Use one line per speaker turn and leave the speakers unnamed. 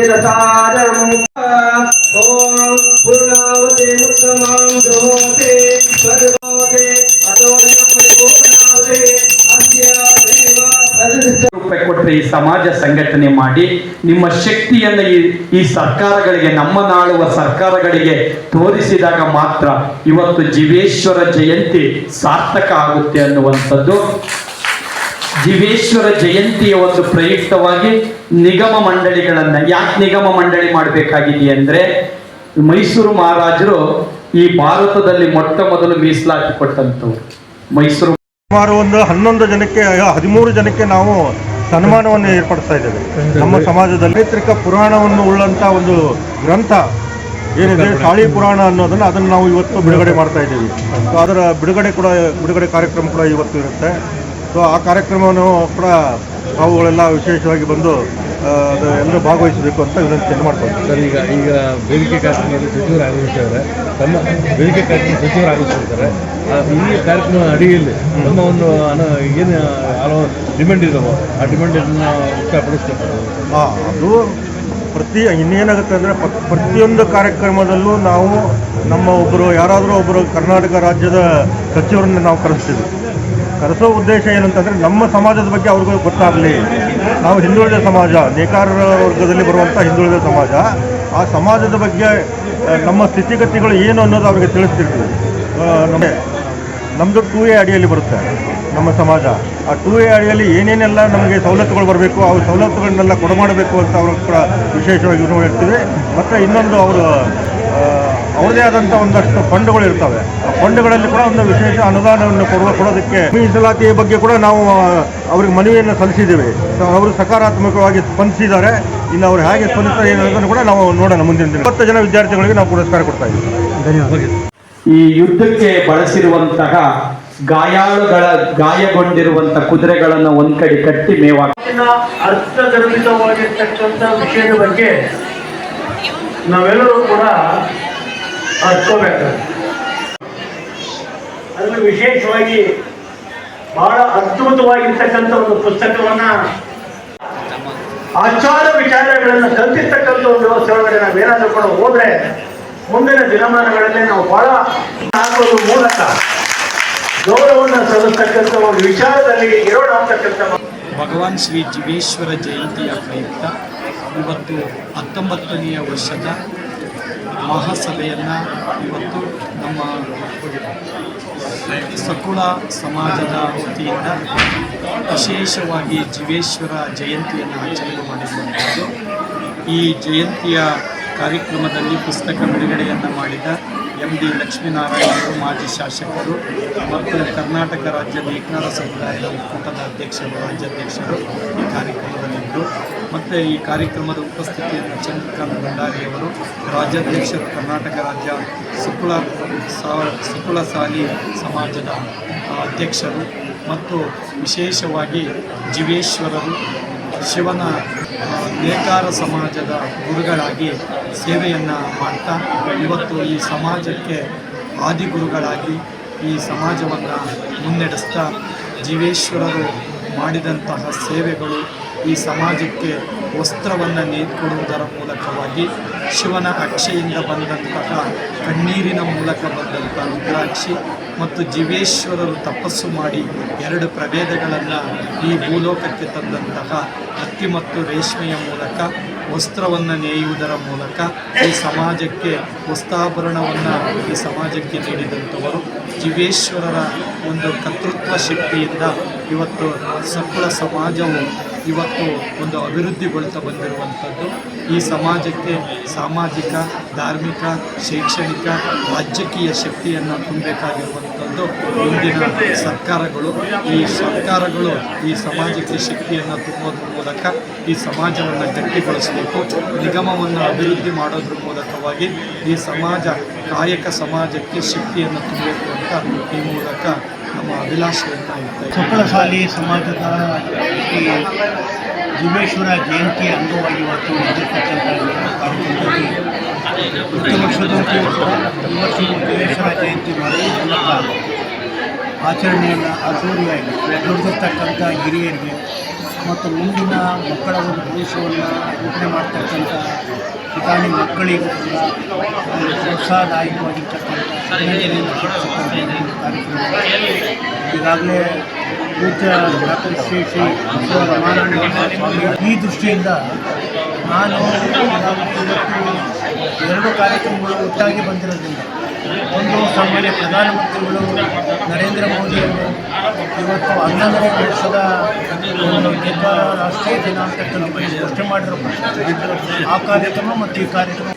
रत्नमधुरसेनसारम् ॐ पूर्णावते उत्तमां जुहोते सर्वोदे अतोऽयं परिपूर्णावते अस्यामेव प्रतिष्ठा
ರೂಪಾಯಿ ಕೊಟ್ಟರೆ ಈ ಸಮಾಜ ಸಂಘಟನೆ ಮಾಡಿ ನಿಮ್ಮ ಶಕ್ತಿಯನ್ನು ಈ ಈ ಸರ್ಕಾರಗಳಿಗೆ ನಮ್ಮ ನಾಳುವ ಸರ್ಕಾರಗಳಿಗೆ ತೋರಿಸಿದಾಗ ಮಾತ್ರ ಇವತ್ತು ಜೀವೇಶ್ವರ ಜಯಂತಿ ಸಾರ್ಥಕ ಆಗುತ್ತೆ ಅನ್ನುವಂಥದ್ದು ಜೀವೇಶ್ವರ ಜಯಂತಿಯ ಒಂದು ಪ್ರಯುಕ್ತವಾಗಿ ನಿಗಮ ಮಂಡಳಿಗಳನ್ನ ಯಾಕೆ ನಿಗಮ ಮಂಡಳಿ ಮಾಡಬೇಕಾಗಿದೆ ಅಂದ್ರೆ ಮೈಸೂರು ಮಹಾರಾಜರು ಈ ಭಾರತದಲ್ಲಿ ಮೊಟ್ಟ ಮೊದಲು ಮೀಸಲಾತಿ ಕೊಟ್ಟಂತವ್ರು ಮೈಸೂರು
ಸುಮಾರು ಒಂದು ಹನ್ನೊಂದು ಜನಕ್ಕೆ ಹದಿಮೂರು ಜನಕ್ಕೆ ನಾವು ಸನ್ಮಾನವನ್ನು ಏರ್ಪಡಿಸ್ತಾ ಇದ್ದೇವೆ. ನಮ್ಮ ಸಮಾಜದಲ್ಲಿ ಚೈತ್ರಿಕ ಪುರಾಣವನ್ನು ಉಳ್ಳಂತ ಒಂದು ಗ್ರಂಥ ಏನಿದೆ ಕಾಳಿ ಪುರಾಣ ಅನ್ನೋದನ್ನ ಅದನ್ನು ನಾವು ಇವತ್ತು ಬಿಡುಗಡೆ ಮಾಡ್ತಾ ಇದ್ದೀವಿ. ಸೊ ಅದರ ಬಿಡುಗಡೆ ಕೂಡ ಬಿಡುಗಡೆ ಕಾರ್ಯಕ್ರಮ ಕೂಡ ಇವತ್ತು ಇರುತ್ತೆ. ಸೊ ಆ ಕಾರ್ಯಕ್ರಮವನ್ನು ಕೂಡ ನಾವುಗಳೆಲ್ಲ ವಿಶೇಷವಾಗಿ ಬಂದು ಅದು ಎಲ್ಲರೂ ಭಾಗವಹಿಸಬೇಕು ಅಂತ ವಿನಂತಿಯನ್ನು ಮಾಡ್ತಾರೆ
ಸರ್ ಈಗ ಈಗ ವೇದಿಕೆ ಕಾರ್ಯಕ್ರಮದಲ್ಲಿ ಸಚಿವರು ಆಗಮಿಸಿದ್ದಾರೆ ತಮ್ಮ ವೇದಿಕೆ ಕಾರ್ಯಕ್ರಮ ಸಚಿವರು ಆಗಮಿಸಿರ್ತಾರೆ ಆ, ಈ ಕಾರ್ಯಕ್ರಮ ಅಡಿಯಲ್ಲಿ ನಮ್ಮ ಒಂದು ಅನ ಏನು ಹಲವು ಡಿಮ್ಯಾಂಡ್ ಇದಾವೋ ಆ ಡಿಮ್ಯಾಂಡನ್ನು ವ್ಯಕ್ತಪಡಿಸ್ತಾರೆ
ಹಾಂ ಅದು ಪ್ರತಿ ಇನ್ನೇನಾಗುತ್ತೆ ಅಂದರೆ ಪ್ರತಿಯೊಂದು ಕಾರ್ಯಕ್ರಮದಲ್ಲೂ ನಾವು ನಮ್ಮ ಒಬ್ಬರು ಯಾರಾದರೂ ಒಬ್ಬರು ಕರ್ನಾಟಕ ರಾಜ್ಯದ ಸಚಿವರನ್ನು ನಾವು ಕರೆಸ್ತೀವಿ. ಕರೆಸೋ ಉದ್ದೇಶ ಏನಂತಂದರೆ ನಮ್ಮ ಸಮಾಜದ ಬಗ್ಗೆ ಅವ್ರಿಗೂ ಗೊತ್ತಾಗಲಿ. ನಾವು ಹಿಂದುಳಿದ ಸಮಾಜ ನೇಕಾರರ ವರ್ಗದಲ್ಲಿ ಬರುವಂಥ ಹಿಂದುಳಿದ ಸಮಾಜ, ಆ ಸಮಾಜದ ಬಗ್ಗೆ ನಮ್ಮ ಸ್ಥಿತಿಗತಿಗಳು ಏನು ಅನ್ನೋದು ಅವ್ರಿಗೆ ತಿಳಿಸ್ತಿರ್ತೀವಿ. ನಮಗೆ ನಮ್ಮ ನಮ್ಮದು ಟೂ ಎ ಅಡಿಯಲ್ಲಿ ಬರುತ್ತೆ ನಮ್ಮ ಸಮಾಜ. ಆ ಟೂ ಎ ಅಡಿಯಲ್ಲಿ ಏನೇನೆಲ್ಲ ನಮಗೆ ಸವಲತ್ತುಗಳು ಬರಬೇಕು, ಆ ಸವಲತ್ತುಗಳನ್ನೆಲ್ಲ ಕೊಡಮಾಡಬೇಕು ಅಂತ ಅವರು ಕೂಡ ವಿಶೇಷವಾಗಿ ಹೇಳ್ತೀವಿ ಮತ್ತು ಇನ್ನೊಂದು ಅವರು ಅವ್ರದೇ ಆದಂಥ ಒಂದಷ್ಟು ಫಂಡ್ಗಳು ಇರ್ತವೆ. ಆ ಫಂಡ್ಗಳಲ್ಲಿ ಕೂಡ ಒಂದು ವಿಶೇಷ ಅನುದಾನವನ್ನು ಕೊಡುವ ಕೊಡೋದಕ್ಕೆ ಮೀಸಲಾತಿಯ ಬಗ್ಗೆ ಕೂಡ ನಾವು ಅವ್ರಿಗೆ ಮನವಿಯನ್ನು ಸಲ್ಲಿಸಿದ್ದೀವಿ. ಅವರು ಸಕಾರಾತ್ಮಕವಾಗಿ ಸ್ಪಂದಿಸಿದ್ದಾರೆ. ಇನ್ನು ಅವ್ರು ಹೇಗೆ ಸ್ಪಂದಿಸ್ತಾರೆ ಅನ್ನೋದನ್ನು ಕೂಡ ನಾವು ನೋಡೋಣ ಮುಂದಿನ ದಿನ. ಇಪ್ಪತ್ತು ಜನ ವಿದ್ಯಾರ್ಥಿಗಳಿಗೆ ನಾವು ಪುರಸ್ಕಾರ ಕೊಡ್ತಾ ಇದ್ದೀವಿ.
ಈ ಯುದ್ಧಕ್ಕೆ ಬಳಸಿರುವಂತಹ ಗಾಯಾಳುಗಳ ಗಾಯಗೊಂಡಿರುವಂತ ಕುದುರೆಗಳನ್ನ ಒಂದ್ ಕಡೆ ಕಟ್ಟಿ ಮೇವಾ
ಇವತ್ತಿನ ಅರ್ಥಗರ್ಭಿತವಾಗಿರ್ತಕ್ಕಂಥ ವಿಷಯದ ಬಗ್ಗೆ ನಾವೆಲ್ಲರೂ ಕೂಡ ಹಚ್ಕೋಬೇಕಾಗುತ್ತೆ ಅದರಲ್ಲಿ ವಿಶೇಷವಾಗಿ ಬಹಳ ಅದ್ಭುತವಾಗಿರ್ತಕ್ಕಂಥ ಒಂದು ಪುಸ್ತಕವನ್ನ ಆಚಾರ ವಿಚಾರಗಳನ್ನು ಕಲ್ತಿರ್ತಕ್ಕಂಥ ಒಂದು ವ್ಯವಸ್ಥೆ ಒಳಗಡೆ ನಾವೇನಾದರೂ ಕೂಡ ಹೋದ್ರೆ ಮುಂದಿನ ದಿನಮಾನಗಳಲ್ಲಿ ನಾವು ಬಹಳ ಹಾಕೋದ್ರ ಮೂಲಕ ಗೌರವವನ್ನು ಸಲ್ಲಿಸ್ತಕ್ಕಂಥ ಒಂದು ವಿಚಾರದಲ್ಲಿ ಇರೋಣ ಅಂತಕ್ಕಂಥ
ಭಗವಾನ್ ಶ್ರೀ ಜೀವೇಶ್ವರ ಜಯಂತಿಯ ಪ್ರಯುಕ್ತ ಇವತ್ತು ಹತ್ತೊಂಬತ್ತನೆಯ ವರ್ಷದ ಮಹಾಸಭೆಯನ್ನು ಇವತ್ತು ನಮ್ಮ ಸಕುಳ ಸಮಾಜದ ವತಿಯಿಂದ ವಿಶೇಷವಾಗಿ ಜೀವೇಶ್ವರ ಜಯಂತಿಯನ್ನು ಆಚರಣೆ ಮಾಡಿರುವಂಥದ್ದು ಈ ಜಯಂತಿಯ ಕಾರ್ಯಕ್ರಮದಲ್ಲಿ ಪುಸ್ತಕ ಬಿಡುಗಡೆಯನ್ನು ಮಾಡಿದ ಎಂ ಡಿ ಲಕ್ಷ್ಮೀನಾರಾಯಣರು, ಮಾಜಿ ಶಾಸಕರು ಮತ್ತು ಕರ್ನಾಟಕ ರಾಜ್ಯ ನೇಕಾರ ಸಮುದಾಯದ ಒಕ್ಕೂಟದ ಅಧ್ಯಕ್ಷರು, ರಾಜ್ಯಾಧ್ಯಕ್ಷರು ಈ ಕಾರ್ಯಕ್ರಮದಲ್ಲಿದ್ದರು ಮತ್ತು ಈ ಕಾರ್ಯಕ್ರಮದ ಉಪಸ್ಥಿತಿಯನ್ನು ಚಂದ್ರಕಾಂತ್ ಭಂಡಾರಿಯವರು ರಾಜ್ಯಾಧ್ಯಕ್ಷರು ಕರ್ನಾಟಕ ರಾಜ್ಯ ಸುಕುಲ ಸಾಲಿ ಸಮಾಜದ ಅಧ್ಯಕ್ಷರು ಮತ್ತು ವಿಶೇಷವಾಗಿ ಜೀವೇಶ್ವರರು, ಶಿವನ ನೇಕಾರ ಸಮಾಜದ ಗುರುಗಳಾಗಿ ಸೇವೆಯನ್ನು ಮಾಡ್ತಾ ಇವತ್ತು ಈ ಸಮಾಜಕ್ಕೆ ಆದಿಗುರುಗಳಾಗಿ ಈ ಸಮಾಜವನ್ನು ಮುನ್ನಡೆಸ್ತಾ ಜೀವೇಶ್ವರರು ಮಾಡಿದಂತಹ ಸೇವೆಗಳು ಈ ಸಮಾಜಕ್ಕೆ ವಸ್ತ್ರವನ್ನು ನೀಡಿಕೊಡುವುದರ ಮೂಲಕವಾಗಿ ಶಿವನ ಅಕ್ಷೆಯಿಂದ ಬಂದಂತಹ ಕಣ್ಣೀರಿನ ಮೂಲಕ ಬಂದಂಥ ರುದ್ರಾಕ್ಷಿ ಮತ್ತು ಜೀವೇಶ್ವರರು ತಪಸ್ಸು ಮಾಡಿ ಎರಡು ಪ್ರಭೇದಗಳನ್ನು ಈ ಭೂಲೋಕಕ್ಕೆ ತಂದಂತಹ ಹತ್ತಿ ಮತ್ತು ರೇಷ್ಮೆಯ ಮೂಲಕ, ವಸ್ತ್ರವನ್ನು ನೇಯುವುದರ ಮೂಲಕ ಈ ಸಮಾಜಕ್ಕೆ ವಸ್ತಾಭರಣವನ್ನು ಈ ಸಮಾಜಕ್ಕೆ ನೀಡಿದಂಥವರು. ಜೀವೇಶ್ವರರ ಒಂದು ಕರ್ತೃತ್ವ ಶಕ್ತಿಯಿಂದ ಇವತ್ತು ಸಕಲ ಸಮಾಜವು ಇವತ್ತು ಒಂದು ಅಭಿವೃದ್ಧಿಗೊಳ್ತಾ ಬಂದಿರುವಂಥದ್ದು ಈ ಸಮಾಜಕ್ಕೆ ಸಾಮಾಜಿಕ, ಧಾರ್ಮಿಕ, ಶೈಕ್ಷಣಿಕ, ರಾಜಕೀಯ ಶಕ್ತಿಯನ್ನು ತುಂಬಬೇಕಾಗಿರುವಂಥದ್ದು ಇಂದಿನ ಸರ್ಕಾರಗಳು. ಈ ಸರ್ಕಾರಗಳು ಈ ಸಮಾಜಕ್ಕೆ ಶಕ್ತಿಯನ್ನು ತುಂಬೋದ್ರ ಮೂಲಕ ಈ ಸಮಾಜವನ್ನು ಗಟ್ಟಿಗೊಳಿಸಬೇಕು. ನಿಗಮವನ್ನು ಅಭಿವೃದ್ಧಿ ಮಾಡೋದ್ರ ಮೂಲಕವಾಗಿ ಈ ಸಮಾಜ, ಕಾಯಕ ಸಮಾಜಕ್ಕೆ ಶಕ್ತಿಯನ್ನು ತುಂಬಬೇಕು ಅಂತ ಈ ಮೂಲಕ ನಮ್ಮ ಅಭಿಲಾಷೆಯನ್ನು ಅಂತ ಇದ್ದೀವಿ.
ಸಕಲಶಾಲಿ ಸಮಾಜದ ಈ ಜೀವೇಶ್ವರ ಜಯಂತಿ ಅಂಗವಾಗಿ ಇವತ್ತು ನಡೆದಿರ್ತಕ್ಕಂಥ ಕಾರ್ಯಕ್ರಮದಲ್ಲಿ ಪ್ರತಿ ವರ್ಷದಂತೆ ಕೂಡ ಈ ವರ್ಷ ಜೀವೇಶ್ವರ ಜಯಂತಿ ಮಾಡಿ ಆಚರಣೆಯನ್ನು ಅದ್ದೂರಿಯಾಗಿ ನಡೆದಿರ್ತಕ್ಕಂಥ ಹಿರಿಯರಿಗೆ ಮತ್ತು ಮುಂದಿನ ಮಕ್ಕಳ ಒಂದು ಭವಿಷ್ಯವನ್ನು ರೂಪಣೆ ಮಾಡ್ತಕ್ಕಂಥ ಪುಟಾಣಿ ಮಕ್ಕಳಿಗೂ ಕೂಡ ಪ್ರೋತ್ಸಾಹದಾಯಕವಾಗಿರ್ತಕ್ಕಂಥ ಈಗಾಗಲೇ ಪೂಜ್ಯ ಡಾಕ್ಟರ್ ಈ ದೃಷ್ಟಿಯಿಂದ ನಾನು ಇವತ್ತು ಎರಡು ಕಾರ್ಯಕ್ರಮಗಳು ಒಟ್ಟಾಗಿ ಬಂದಿರೋದ್ರಿಂದ ಒಂದು ಸಾಮಾನ್ಯ ಪ್ರಧಾನಮಂತ್ರಿಗಳು ನರೇಂದ್ರ ಮೋದಿಯವರು ಇವತ್ತು ಹನ್ನೊಂದನೇ ವರ್ಷದ ಒಂದು ರಾಷ್ಟ್ರೀಯ ದಿನಾಂಕಕ್ಕೆ ನಮಗೆ ಘೋಷಣೆ ಮಾಡಿರೋ ಆ ಕಾರ್ಯಕ್ರಮ ಮತ್ತು ಈ ಕಾರ್ಯಕ್ರಮ.